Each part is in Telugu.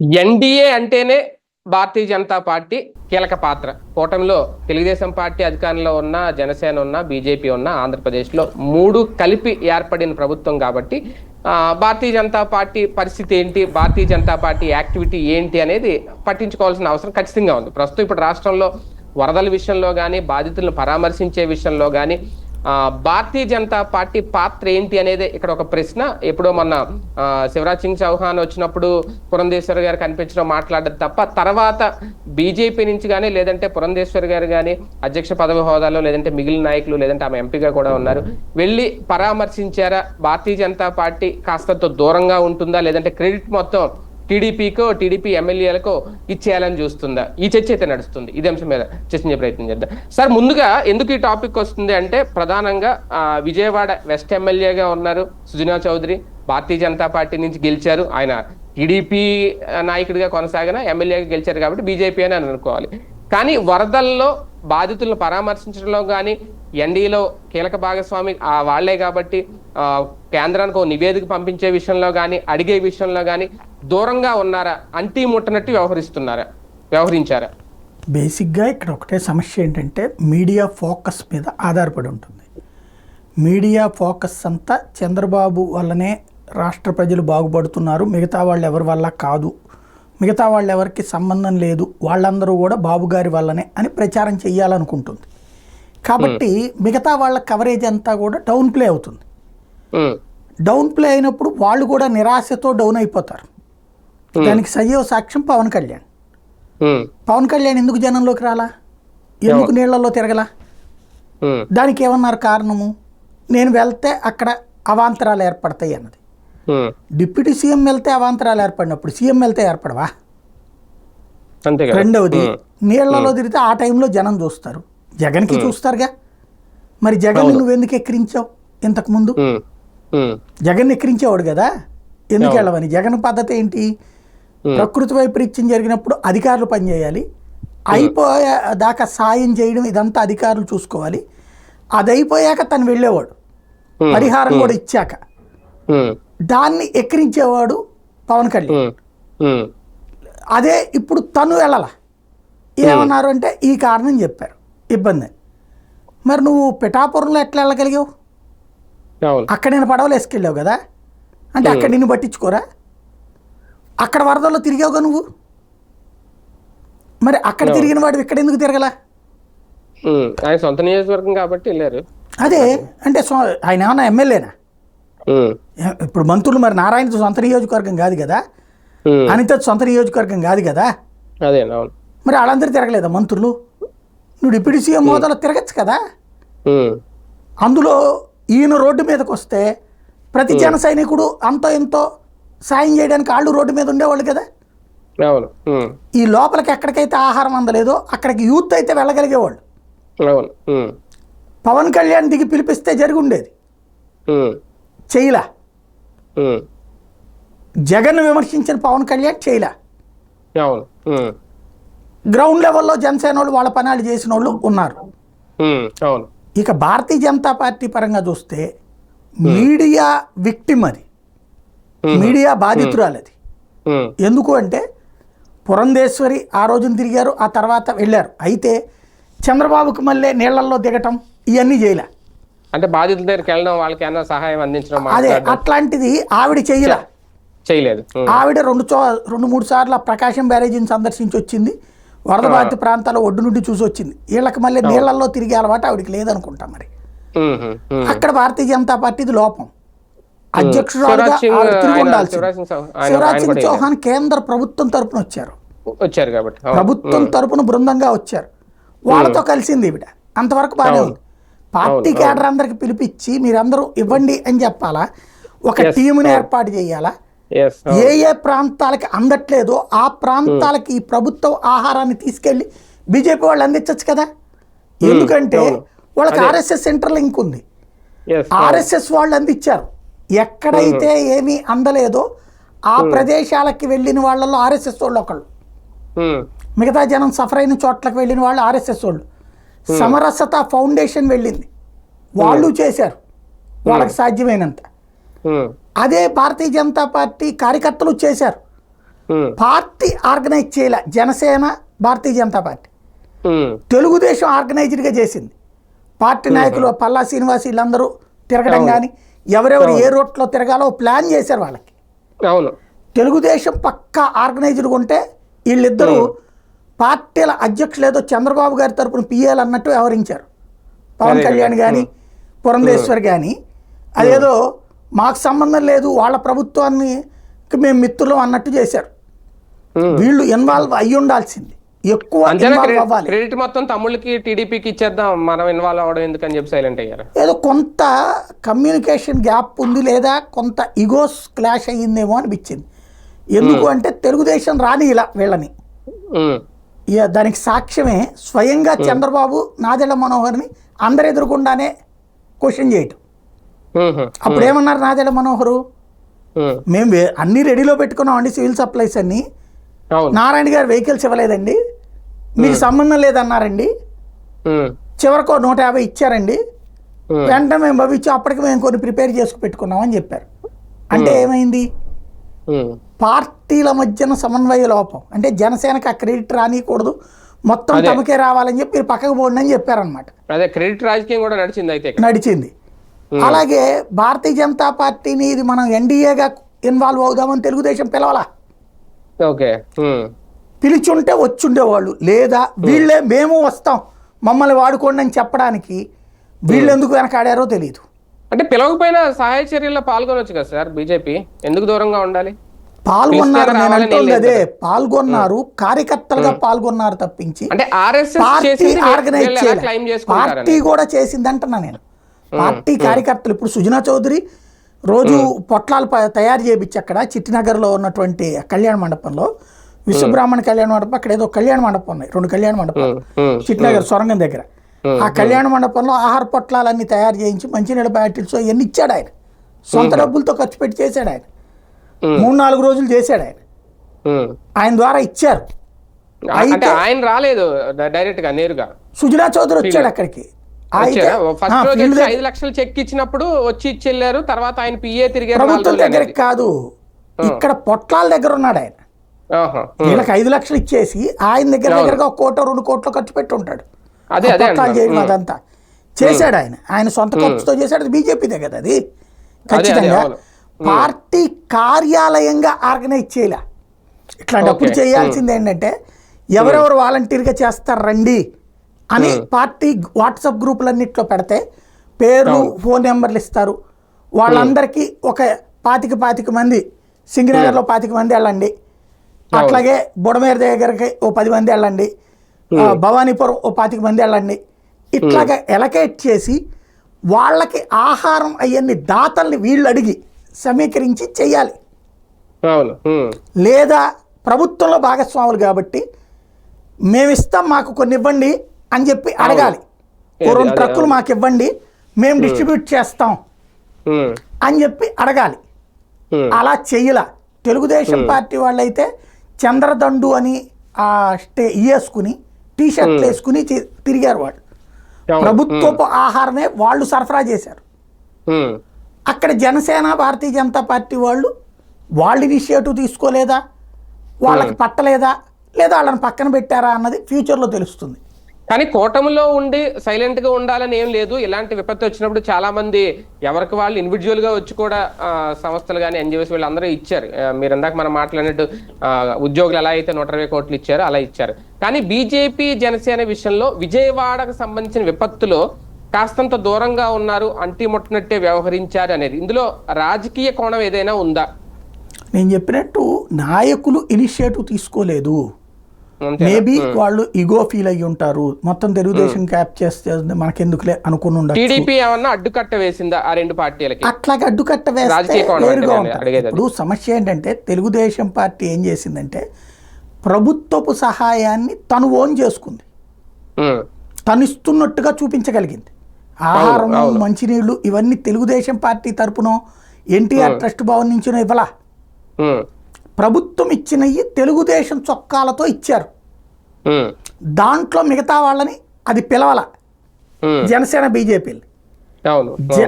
ఎన్డీఏ అంటేనే భారతీయ జనతా పార్టీ కీలక పాత్ర. కూటమిలో తెలుగుదేశం పార్టీ అధికారంలో ఉన్న జనసేన ఉన్న బీజేపీ ఉన్న ఆంధ్రప్రదేశ్లో మూడు కలిపి ఏర్పడిన ప్రభుత్వం కాబట్టి భారతీయ జనతా పార్టీ పరిస్థితి ఏంటి భారతీయ జనతా పార్టీ యాక్టివిటీ ఏంటి అనేది పట్టించుకోవాల్సిన అవసరం ఖచ్చితంగా ఉంది. ప్రస్తుతం ఇప్పుడు రాష్ట్రంలో వరదల విషయంలో కానీ బాధితులను పరామర్శించే విషయంలో కానీ భారతీయ జనతా పార్టీ పాత్ర ఏంటి అనేది ఇక్కడ ఒక ప్రశ్న. ఎప్పుడో మొన్న శివరాజ్ సింగ్ చౌహాన్ వచ్చినప్పుడు పురంధేశ్వర్ గారు కనిపించడం మాట్లాడడం తప్ప తర్వాత బీజేపీ నుంచి కానీ లేదంటే పురంధేశ్వర్ గారు కానీ అధ్యక్ష పదవి హోదాలో లేదంటే మిగిలిన నాయకులు లేదంటే ఆమె ఎంపీగా కూడా ఉన్నారు. వెళ్ళి పరామర్శించారా? భారతీయ జనతా పార్టీ కాస్తంత దూరంగా ఉంటుందా? లేదంటే క్రెడిట్ మొత్తం టీడీపీకో టీడీపీ ఎమ్మెల్యేలకో ఇచ్చేయాలని చూస్తుందా? ఈ చర్చ అయితే నడుస్తుంది. ఇదే అంశం మీద చర్చించే ప్రయత్నం చేద్దాం. సార్ ముందుగా ఎందుకు ఈ టాపిక్ వస్తుంది అంటే ప్రధానంగా విజయవాడ వెస్ట్ ఎమ్మెల్యేగా ఉన్నారు సుజనా చౌదరి. భారతీయ జనతా పార్టీ నుంచి గెలిచారు. ఆయన టీడీపీ నాయకుడిగా కొనసాగిన ఎమ్మెల్యేగా గెలిచారు కాబట్టి బీజేపీ అని అనుకోవాలి. కానీ వరదల్లో బాధితులను పరామర్శించడంలో కానీ ఎన్డీలో కీలక భాగస్వామి ఆ వాళ్ళే కాబట్టి ఆ, కేంద్రానికి నివేదిక పంపించే విషయంలో కానీ అడిగే విషయంలో కానీ దూరంగా ఉన్నారా? అంటీ ముట్టనట్టు వ్యవహరిస్తున్నారా? వ్యవహరించారా? బేసిక్గా ఇక్కడ ఒకటే సమస్య ఏంటంటే మీడియా ఫోకస్ మీద ఆధారపడి ఉంటుంది. మీడియా ఫోకస్ అంతా చంద్రబాబు వల్లనే రాష్ట్ర ప్రజలు బాగుపడుతున్నారు. మిగతా వాళ్ళు ఎవరి వల్ల కాదు. మిగతా వాళ్ళు ఎవరికి సంబంధం లేదు వాళ్ళందరూ కూడా బాబు గారి వల్లనే అని ప్రచారం చేయాలనుకుంటుంది కాబట్టి మిగతా వాళ్ళ కవరేజ్ అంతా కూడా డౌన్ ప్లే అవుతుంది. డౌన్ ప్లే అయినప్పుడు వాళ్ళు కూడా నిరాశతో డౌన్ అయిపోతారు. దానికి సజీవ సాక్ష్యం పవన్ కళ్యాణ్. పవన్ కళ్యాణ్ ఎందుకు జనంలోకి రాలా? ఎందుకు నీళ్ళలో తిరగలా? దానికి ఏమన్నారు కారణము? నేను వెళ్తే అక్కడ అవాంతరాలు ఏర్పడతాయి అన్నది. డిప్యూటీ సీఎం వెళ్తే అవాంతరాలు ఏర్పడినప్పుడు సీఎం వెళ్తే ఏర్పడవా? రెండవది నీళ్ళలో తిరిగితే ఆ టైంలో జనం చూస్తారు. జగన్కి చూస్తారుగా. మరి జగన్ నువ్వు ఎందుకు ఎక్కిరించావు ఇంతకుముందు ఉమ్, ఉమ్, జగన్ ఎక్కిరించేవాడు కదా. ఎందుకు వెళ్ళవని? జగన్ పద్ధతి ఏంటి? ప్రకృతి వైపరీత్యం జరిగినప్పుడు అధికారులు పనిచేయాలి. అయిపోయే దాకా సాయం చేయడం ఇదంతా అధికారులు చూసుకోవాలి. అది అయిపోయాక తను వెళ్ళేవాడు. పరిహారం కూడా ఇచ్చాక. దాన్ని ఎక్కిరించేవాడు పవన్ కళ్యాణ్. అదే ఇప్పుడు తను వెళ్ళాల? ఏమన్నారు అంటే ఈ కారణం చెప్పారు. ఇబ్బంది. మరి నువ్వు పిఠాపురంలో ఎట్లా వెళ్ళగలిగావు? అక్కడ నేను పడవలు వేసుకెళ్ళావు కదా? అంటే అక్కడ నిన్ను పట్టించుకోరా? అక్కడ వరదల్లో తిరిగావుగా నువ్వు? మరి అక్కడ తిరిగిన వాడు ఇక్కడ ఎందుకు తిరగలా? ఆయన సొంత నియోజకవర్గం కాబట్టి వెళ్ళారు. అదే అంటే ఆయన ఏమన్నా ఎమ్మెల్యేనా? ఇప్పుడు మంత్రులు మరి నారాయణ సొంత నియోజకవర్గం కాదు కదా? అనిత సొంత నియోజకవర్గం కాదు కదా? మరి వాళ్ళందరూ తిరగలేదా మంత్రులు? నువ్వు డిప్యూటీ సీఎం హోదాలో తిరగచ్చు కదా? అందులో ఈయన రోడ్డు మీదకి వస్తే ప్రతి జన సైనికుడు అంతో ఎంతో సాయం చేయడానికి వాళ్ళు రోడ్డు మీద ఉండేవాళ్ళు కదా? ఈ లోపలికి ఎక్కడికైతే ఆహారం అందలేదో అక్కడికి యూత్ అయితే వెళ్ళగలిగేవాళ్ళు. పవన్ కళ్యాణ్ దిగి పిలిపిస్తే జరిగి ఉండేది. చేయలా. జగన్ విమర్శించిన పవన్ కళ్యాణ్ చేయలా. గ్రౌండ్ లెవెల్లో జనసేన వాళ్ళు వాళ్ళ పనాలు చేసిన వాళ్ళు ఉన్నారు ఇక భారతీయ జనతా పార్టీ పరంగా చూస్తే మీడియా విక్టిమ్ అది. మీడియా బాధితురాలది ఎందుకు అంటే పురంధేశ్వరి ఆ రోజున తిరిగారు ఆ తర్వాత వెళ్ళారు. అయితే చంద్రబాబుకి మళ్ళీ నీళ్ళలో దిగటం ఇవన్నీ చేయలే. అంటే బాధితుల దగ్గరికి వెళ్ళడం వాళ్ళకి ఏమైనా సహాయం అందించడం అదే అట్లాంటిది ఆవిడ చేయలే. చేయలేదు. ఆవిడ రెండు చో రెండు మూడు సార్లు ఆ ప్రకాశం బ్యారేజీని సందర్శించి వచ్చింది. వరద బాధిత ప్రాంతాల ఒడ్డు నుండి చూసి వచ్చింది. వీళ్ళకి మళ్ళీ నీళ్ళలో తిరిగే అలవాటు ఆవిడకి లేదనుకుంటా మరి. అక్కడ భారతీయ జనతా పార్టీది లోపం. అధ్యక్షురాలుగా శివరాజ్ సింగ్ ఆవిడ తిరిగి ఉండాల్సింది. శివరాజ్ సింగ్ చౌహాన్ కేంద్ర ప్రభుత్వం తరపున వచ్చారు. వచ్చారు కాబట్టి. ప్రభుత్వం తరపున బృందంగా వచ్చారు. వాళ్ళతో కలిసింది ఈవిడ. అంతవరకు బాగానే. ఉంది. పార్టీ కేడర్ అందరికి పిలిపించి మీరందరూ ఇవ్వండి అని చెప్పాలా? ఒక టీముని ఏర్పాటు చేయాలా? ఏ ఏ ప్రాంతాలకి అందట్లేదో ఆ ప్రాంతాలకి ఈ ప్రభుత్వం ఆహారాన్ని తీసుకెళ్ళి బీజేపీ వాళ్ళు అందించవచ్చు కదా? ఎందుకంటే వాళ్ళకి ఆర్ఎస్ఎస్ సెంటర్ లింక్ ఉంది. Yes, ఆర్ఎస్ఎస్ వాళ్ళు అందించారు. ఎక్కడైతే ఏమీ అందలేదో ఆ ప్రదేశాలకి వెళ్ళిన వాళ్ళలో ఆర్ఎస్ఎస్ వాళ్ళు ఒకళ్ళు. మిగతా జనం సఫర్ అయిన చోట్లకు వెళ్ళిన వాళ్ళు ఆర్ఎస్ఎస్ వాళ్ళు. సమరసత ఫౌండేషన్ వెళ్ళింది. వాళ్ళు చేశారు. వాళ్ళకి సాధ్యమైనంత. ఉమ్, అదే భారతీయ జనతా పార్టీ కార్యకర్తలు చేశారు. పార్టీ ఆర్గనైజ్ చేయలే. జనసేన భారతీయ జనతా పార్టీ. తెలుగుదేశం ఆర్గనైజ్డ్గా చేసింది. పార్టీ నాయకులు పల్లా శ్రీనివాస్ వీళ్ళందరూ తిరగడం కానీ ఎవరెవరు ఏ రూట్లో తిరగాలో ప్లాన్ చేశారు వాళ్ళకి. అవును. తెలుగుదేశం పక్కా ఆర్గనైజ్డ్గా ఉంటే వీళ్ళిద్దరూ పార్టీల అధ్యక్షులు ఏదో చంద్రబాబు గారి తరపున పిఏలు అన్నట్టు వ్యవహరించారు. పవన్ కళ్యాణ్. కానీ పురంధేశ్వర్ కానీ అదేదో మాకు సంబంధం లేదు వాళ్ళ ప్రభుత్వాన్ని మేము మిత్రులు అన్నట్టు చేశారు. వీళ్ళు ఇన్వాల్వ్ అయ్యి ఉండాల్సింది. ఎక్కువ ఇన్వాల్వ్ క్రెడిట్ అవ్వాలి. క్రెడిట్ మొత్తం తమ్ముళ్ళకి టీడీపీకి ఇచ్చేద్దాం. మనం ఇన్వాల్వ్ అవ్వడం ఎందుకని చెప్పి సైలెంట్ అయ్యారు. ఏదో కొంత కమ్యూనికేషన్ గ్యాప్ ఉంది లేదా కొంత ఇగోస్ క్లాష్ అయ్యిందేమో అనిపించింది. ఎందుకు అంటే తెలుగుదేశం రాని ఇలా వీళ్ళని. దానికి సాక్ష్యమే స్వయంగా చంద్రబాబు నాదెళ్ళ మనోహర్ని అందరు ఎదురుకుండానే క్వశ్చన్ చేయటం. అప్పుడు ఏమన్నారు నాదెళ్ళ మనోహరు? మేము. అన్ని రెడీలో పెట్టుకున్నామండి సివిల్ సప్లైస్ అన్ని. నారాయణ గారు వెహికల్స్ ఇవ్వలేదండి. మీకు సంబంధం లేదన్నారండి. చివరికి నూట యాభై ఇచ్చారండి. వెంటనే మేము భవించి అప్పటికి మేము కొన్ని ప్రిపేర్ చేసుకు పెట్టుకున్నామని చెప్పారు. అంటే ఏమైంది? పార్టీల మధ్యన సమన్వయ లోపం. అంటే జనసేనకి ఆ క్రెడిట్ రానియకూడదు. మొత్తం. తమకే రావాలని చెప్పి మీరు పక్కకు పోండి అని చెప్పారనమాట అదే క్రెడిట్ రాజకీయం కూడా నడిచింది అయితే. నడిచింది. అలాగే భారతీయ జనతా పార్టీని ఇది మనం ఎన్డీఏగా ఇన్వాల్వ్ అవుదామని తెలుగుదేశం పిలవాలా. ఓకే. పిలిచుంటే వచ్చుండేవాళ్ళు లేదా వీళ్ళే మేము వస్తాం. మమ్మల్ని వాడుకోండి అని చెప్పడానికి వీళ్ళు ఎందుకు వెనకాడారో తెలియదు అంటే పిలవకపోయినా సహాయ చర్యల్లో పాల్గొనొచ్చు కదా సార్ బీజేపీ? ఎందుకు దూరంగా ఉండాలి? పాల్గొన్నారు నేను అంటుంది అదే పాల్గొన్నారు. కార్యకర్తలుగా పాల్గొన్నారు తప్పించి అంటే పార్టీ ఆర్గనైజ్ చేయలే. పార్టీ కూడా చేసింది అంటున్నా నేను పార్టీ కార్యకర్తలు ఇప్పుడు సుజనా చౌదరి రోజు పొట్లాలు తయారు చేయించి అక్కడ చిట్టినగర్లో ఉన్నటువంటి కళ్యాణ మండపంలో విశ్వబ్రాహ్మణ కళ్యాణ మండపం అక్కడ ఏదో కళ్యాణ మండపం ఉన్నాయి. రెండు కళ్యాణ మండపాలు. చిట్టినగర్ సొరంగం దగ్గర. ఆ కళ్యాణ మండపంలో ఆహార పొట్లాలన్నీ తయారు చేయించి మంచినీళ్ళ బ్యాటిల్స్ ఇవన్నీ ఇచ్చాడు ఆయన. సొంత డబ్బులతో ఖర్చు పెట్టి చేశాడు ఆయన. మూడు నాలుగు రోజులు చేశాడు ఆయన. ఆయన ద్వారా ఇచ్చారు. అంటే ఆయన రాలేదు డైరెక్ట్గా నేరుగా. సుజనా చౌదరి వచ్చాడు అక్కడికి. అయితే? ఫస్ట్ రోజు ఐదు లక్షలు చెక్ ఇచ్చినప్పుడు వచ్చి ఇచ్చి వెళ్ళారు తర్వాత ఆయన పిఏ తిరిగారు ప్రభుత్వం దగ్గరికి కాదు ఇక్కడ పొట్లాల దగ్గర ఉన్నాడు ఆయన. వీళ్ళకి ఐదు లక్షలు ఇచ్చేసి ఆయన దగ్గర దగ్గరగా ఒక కోట రెండు కోట్లు ఖర్చు పెట్టి ఉంటాడు. పొట్లాలు. చేయడం అదంతా. చేశాడు ఆయన. ఆయన సొంత ఖర్చుతో చేశాడు. అది బీజేపీదే కదా అది. ఖచ్చితంగా. పార్టీ కార్యాలయంగా ఆర్గనైజ్ చేయలే. ఇట్లాంటప్పుడు. చేయాల్సింది ఏంటంటే ఎవరెవరు వాలంటీర్గా చేస్తారు రండి అని పార్టీ వాట్సాప్ గ్రూపులన్నింటిలో పెడితే పేర్లు ఫోన్ నెంబర్లు ఇస్తారు. వాళ్ళందరికీ ఒక పాతిక పాతిక మంది సింగనగర్లో పాతిక మంది వెళ్ళండి. అట్లాగే బుడమేర దగ్గరికి ఓ పది మంది వెళ్ళండి. భవానీపురం ఓ పాతిక మంది వెళ్ళండి. ఇట్లాగా ఎలకేట్ చేసి వాళ్ళకి ఆహారం అవన్నీ దాతల్ని వీళ్ళు అడిగి సమీకరించి ఉమ్. లేదా ప్రభుత్వంలో భాగస్వాములు కాబట్టి మేము ఇస్తాం మాకు కొన్ని ఇవ్వండి అని చెప్పి అడగాలి. రెండు ట్రక్కులు మాకు ఇవ్వండి మేము డిస్ట్రిబ్యూట్ చేస్తాం. అని చెప్పి అడగాలి. అలా చెయ్యలా తెలుగుదేశం పార్టీ వాళ్ళైతే చంద్రదండు అని ఆ స్టే వేసుకుని టీ షర్ట్లు వేసుకుని తిరిగారు వాళ్ళు. ప్రభుత్వపు ఆహారమే వాళ్ళు సరఫరా చేశారు. అక్కడ జనసేన భారతీయ జనతా పార్టీ వాళ్ళు వాళ్ళు ఇనిషియేటివ్ తీసుకోలేదా? వాళ్ళకి పట్టలేదా? లేదా వాళ్ళని పక్కన పెట్టారా అన్నది ఫ్యూచర్లో తెలుస్తుంది. కానీ కూటమిలో ఉండి సైలెంట్గా ఉండాలని ఏం లేదు. ఇలాంటి విపత్తు వచ్చినప్పుడు చాలా మంది ఎవరికి వాళ్ళు ఇండివిజువల్గా వచ్చి కూడా సంస్థలు కానీ ఎన్జిఓస్ వీళ్ళందరూ ఇచ్చారు. మీరు ఇందాక మనం మాట్లాడినట్టు ఉద్యోగులు ఎలా అయితే నూట ఇరవై కోట్లు ఇచ్చారో అలా ఇచ్చారు. కానీ బీజేపీ జనసేన విషయంలో విజయవాడకు సంబంధించిన విపత్తులో కాస్తంత దూరంగా ఉన్నారు అంటి ముట్టనట్టే వ్యవహరించారు అనేది. ఇందులో రాజకీయ కోణం ఏదైనా ఉందా? నేను చెప్పినట్టు నాయకులు ఇనిషియేటివ్ తీసుకోలేదు. మేబీ వాళ్ళు ఇగో ఫీల్ అయ్యి ఉంటారు. మొత్తం తెలుగుదేశం క్యాప్ చేస్తే మనకెందుకులే అనుకుని ఉండొచ్చు. టీడీపీ ఏమన్నా అడ్డుకట్ట వేసిందా ఆ రెండు పార్టీలకి? అట్లాగే అడ్డుకట్ట వేస్తే. ఇప్పుడు సమస్య ఏంటంటే తెలుగుదేశం పార్టీ ఏం చేసిందంటే ప్రభుత్వపు సహాయాన్ని తను ఓన్ చేసుకుంది. తను ఇస్తున్నట్టుగా చూపించగలిగింది. ఆహారం. మంచినీళ్ళు ఇవన్నీ తెలుగుదేశం పార్టీ తరపున ఎన్టీఆర్ ట్రస్ట్ భవన్ నుంచినో ఇవ్వలా. ప్రభుత్వం ఇచ్చినవి తెలుగుదేశం చొక్కాలతో ఇచ్చారు. దాంట్లో మిగతా వాళ్ళని అది పిలవాల. జనసేన బీజేపీలు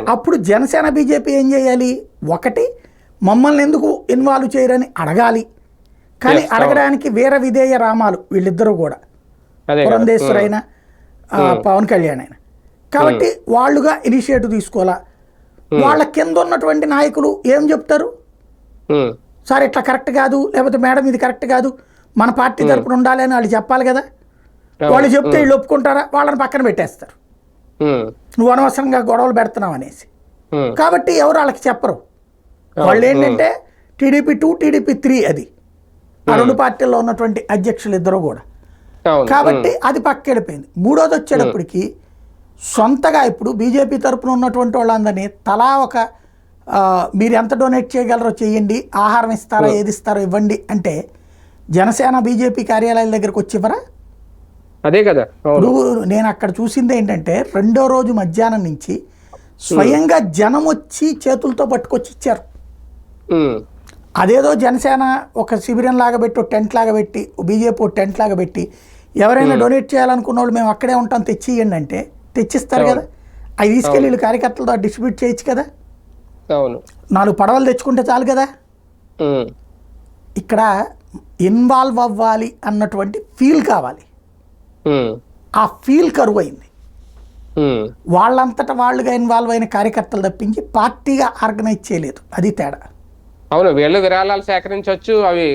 అప్పుడు జనసేన బీజేపీ ఏం చేయాలి? ఒకటి మమ్మల్ని ఎందుకు ఇన్వాల్వ్ చేయరని అడగాలి. కానీ అడగడానికి వీర విధేయ రామాలు వీళ్ళిద్దరూ కూడా. అదే కదా. పురంధేశ్వర్ అయినా ఆ, పవన్ కళ్యాణ్ అయినా. కాబట్టి వాళ్ళుగా ఇనిషియేటివ్ తీసుకోవాలా. వాళ్ళ కింద ఉన్నటువంటి నాయకులు ఏం చెప్తారు? ఉమ్, సార్ ఇట్లా కరెక్ట్ కాదు లేకపోతే మేడం ఇది కరెక్ట్ కాదు మన పార్టీ తరపున ఉండాలి అని వాళ్ళు చెప్పాలి కదా. వాళ్ళు చెప్తే వీళ్ళు ఒప్పుకుంటారా? వాళ్ళని పక్కన పెట్టేస్తారు. నువ్వు అనవసరంగా గొడవలు పెడుతున్నావు అనేసి. కాబట్టి ఎవరు వాళ్ళకి చెప్పరు. వాళ్ళు ఏంటంటే టీడీపీ టూ టీడీపీ త్రీ అది. ఆ రెండు పార్టీల్లో ఉన్నటువంటి అధ్యక్షులు ఇద్దరు కూడా. కాబట్టి అది పక్క వెళ్ళిపోయింది మూడోది వచ్చేటప్పటికి సొంతగా ఇప్పుడు బీజేపీ తరపున ఉన్నటువంటి వాళ్ళందరినీ తలా ఒక మీరు ఎంత డొనేట్ చేయగలరో చేయండి ఆహారం ఇస్తారా ఏది ఇస్తారో ఇవ్వండి అంటే జనసేన బీజేపీ కార్యాలయాల దగ్గరకు వచ్చి ఇవ్వరా అదే కదా నేను అక్కడ చూసింది ఏంటంటే రెండో రోజు మధ్యాహ్నం నుంచి స్వయంగా జనం వచ్చి చేతులతో పట్టుకొచ్చి ఇచ్చారు. ఉమ్, అదేదో జనసేన ఒక శిబిరం లాగా పెట్టి టెంట్ లాగా పెట్టి బీజేపీ టెంట్ లాగా పెట్టి ఎవరైనా డొనేట్ చేయాలనుకున్న వాళ్ళు మేము అక్కడే ఉంటాం తెచ్చి ఇవ్వండి అంటే తెచ్చిస్తారు కదా. అవి తీసుకెళ్ళి వీళ్ళు కార్యకర్తలతో డిస్ట్రిబ్యూట్ చేయొచ్చు కదా. అవును. నాలుగు పడవలు తెచ్చుకుంటే చాలు కదా. ఇక్కడ ఇన్వాల్వ్ అవ్వాలి అన్నటువంటి ఫీల్ కావాలి. ఆ ఫీల్ కరువు అయింది వాళ్ళంతటా వాళ్ళుగా ఇన్వాల్వ్ అయిన కార్యకర్తలు తప్పించి పార్టీగా ఆర్గనైజ్ చేయలేదు. అది తేడా. అవును వీళ్ళు విరాళాలు సేకరించవచ్చు అవి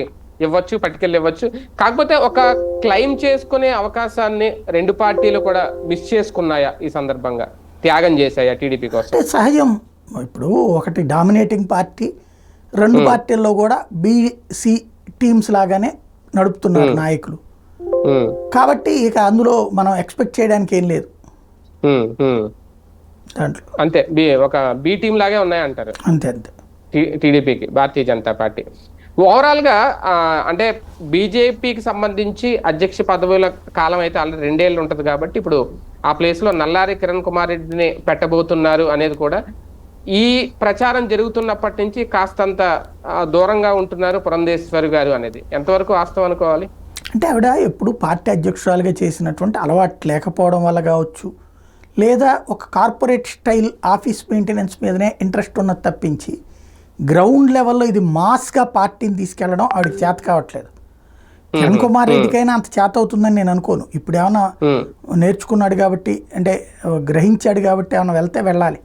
ఇవ్వచ్చు పట్టుకెళ్ళి ఇవ్వచ్చు. కాకపోతే ఒక క్లెయిమ్ చేసుకునే అవకాశాన్ని రెండు పార్టీలు కూడా మిస్ చేసుకున్నాయా ఈ సందర్భంగా? త్యాగం చేశాయా టీడీపీ కోసం? అంటే సహజం. ఇప్పుడు ఒకటి డామినేటింగ్ పార్టీ రెండు పార్టీల్లో కూడా బీసీ టీమ్స్ లాగానే నడుపుతున్నారు నాయకులు. కాబట్టి ఇక అందులో మనం ఎక్స్పెక్ట్ చేయడానికి ఏం లేదు. దాంట్లో. అంతే ఒక బి టీం లాగే ఉన్నాయంటారు. అంతే అంతే. టీడీపీకి భారతీయ జనతా పార్టీ. ఓవరాల్గా అంటే బీజేపీకి సంబంధించి అధ్యక్ష పదవుల కాలం అయితే ఆల్రెడీ రెండేళ్ళు ఉంటుంది కాబట్టి ఇప్పుడు ఆ ప్లేస్లో నల్లారి కిరణ్ కుమార్ రెడ్డిని పెట్టబోతున్నారు అనేది కూడా ఈ ప్రచారం జరుగుతున్నప్పటి నుంచి కాస్తంత దూరంగా ఉంటున్నారు పురంధేశ్వరి గారు అనేది. ఎంతవరకు వాస్తవం అనుకోవాలి? అంటే ఆవిడ ఎప్పుడు పార్టీ అధ్యక్షురాలుగా చేసినటువంటి అలవాటు లేకపోవడం వల్ల కావచ్చు లేదా ఒక కార్పొరేట్ స్టైల్ ఆఫీస్ మెయింటెనెన్స్ మీదనే ఇంట్రెస్ట్ ఉన్నది తప్పించి గ్రౌండ్ లెవెల్లో ఇది మాస్గా పార్టీని తీసుకెళ్ళడం ఆవిడకి చేత కావట్లేదు. కిరణ్ కుమార్ రెడ్డికైనా అంత చేత అవుతుందని నేను అనుకోను. ఇప్పుడు ఏమైనా నేర్చుకున్నాడు కాబట్టి అంటే గ్రహించాడు కాబట్టి ఏమైనా వెళ్తే వెళ్ళాలి.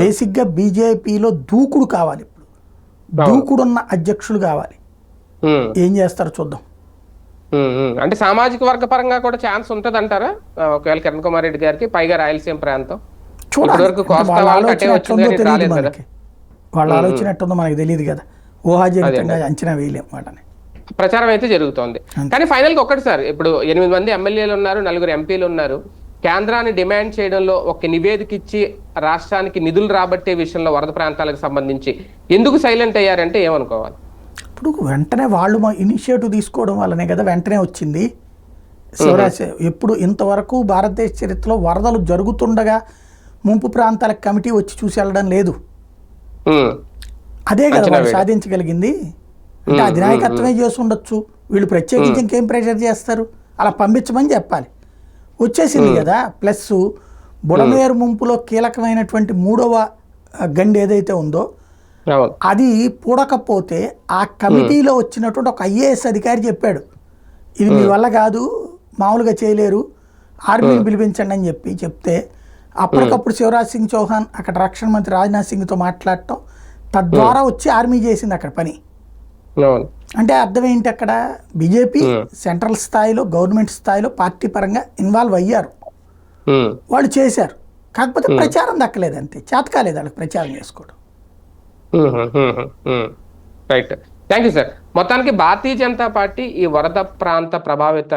బేసిక్గా బీజేపీలో దూకుడు కావాలి ఇప్పుడు. దూకుడున్న అధ్యక్షులు కావాలి. ఏం చేస్తారో చూద్దాం. అంటే సామాజిక వర్గ పరంగా కూడా ఛాన్స్ ఉంటది అంటారా ఒకవేళ కిరణ్ కుమార్ రెడ్డి గారికి పైగా రాయలసీమ ప్రాంతం. ఇప్పటివరకు కోస్తా వాళ్ళ వచ్చింది రాలేదు కదా. వాళ్ళ ఆలోచన ఎట్టుందో మనకి తెలియదు కదా. ఊహాజనితంగా అంచనా వేయలేం వాటని. ప్రచారం అయితే జరుగుతోంది. కానీ ఫైనల్గా ఒక్కటి సార్ ఇప్పుడు ఎనిమిది మంది ఎమ్మెల్యేలు ఉన్నారు నలుగురు ఎంపీలు ఉన్నారు. కేంద్రాన్ని డిమాండ్ చేయడంలో ఒక నివేదిక ఇచ్చి రాష్ట్రానికి నిధులు రాబట్టే విషయంలో వరద ప్రాంతాలకు సంబంధించి ఎందుకు సైలెంట్ అయ్యారంటే ఏమనుకోవాలి? ఇప్పుడు వెంటనే వాళ్ళు మా ఇనిషియేటివ్ తీసుకోవడం వల్లనే కదా వెంటనే వచ్చింది. శివరాజ్ ఎప్పుడు ఇంతవరకు భారతదేశ చరిత్రలో వరదలు జరుగుతుండగా ముంపు ప్రాంతాలకు కమిటీ వచ్చి చూసి వెళ్ళడం లేదు. అదే కదా వాళ్ళు. సాధించగలిగింది. అంటే అధినాయకత్వమే చేసి ఉండొచ్చు వీళ్ళు ప్రత్యేకించి ఇంకేం ప్రెషర్ చేస్తారు? అలా పంపించమని చెప్పాలి. వచ్చేసింది కదా ప్లస్ బుడమేరు ముంపులో కీలకమైనటువంటి మూడవ గండి ఏదైతే ఉందో అది పూడకపోతే ఆ కమిటీలో వచ్చినటువంటి ఒక ఐఏఎస్ అధికారి చెప్పాడు. ఇది మీ వల్ల కాదు మామూలుగా చేయలేరు ఆర్మీని పిలిపించండి అని చెప్పి చెప్తే అప్పటికప్పుడు శివరాజ్ సింగ్ చౌహాన్ అక్కడ రక్షణ మంత్రి రాజ్నాథ్ సింగ్తో మాట్లాడటం తద్వారా వచ్చి ఆర్మీ చేసింది అక్కడ పని. అంటే అర్థం ఏంటి అక్కడ? బీజేపీ సెంట్రల్ స్థాయిలో గవర్నమెంట్ స్థాయిలో పార్టీ పరంగా ఇన్వాల్వ్ అయ్యారు. వాళ్ళు చేశారు. కాకపోతే ప్రచారం దక్కలేదు అంతే. చేత కాలేదు వాళ్ళకి ప్రచారం చేసుకోవడం. రైట్ థ్యాంక్ యూ సార్ మొత్తానికి భారతీయ జనతా పార్టీ ఈ వరద ప్రాంత ప్రభావిత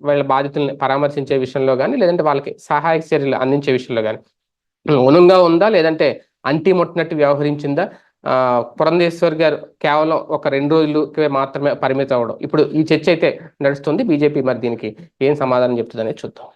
వాళ్ళ బాధితుల్ని పరామర్శించే విషయంలో కానీ లేదంటే వాళ్ళకి సహాయక చర్యలు అందించే విషయంలో కానీ ఉనుగా ఉందా లేదంటే అంటి ముట్టినట్టు వ్యవహరించిందా? పురంధేశ్వర్ గారు కేవలం ఒక రెండు రోజులకే మాత్రమే పరిమితం అవ్వడం ఇప్పుడు ఈ చర్చ అయితే నడుస్తుంది. బీజేపీ మరి దీనికి ఏం సమాధానం చెప్తుందనేది చూద్దాం.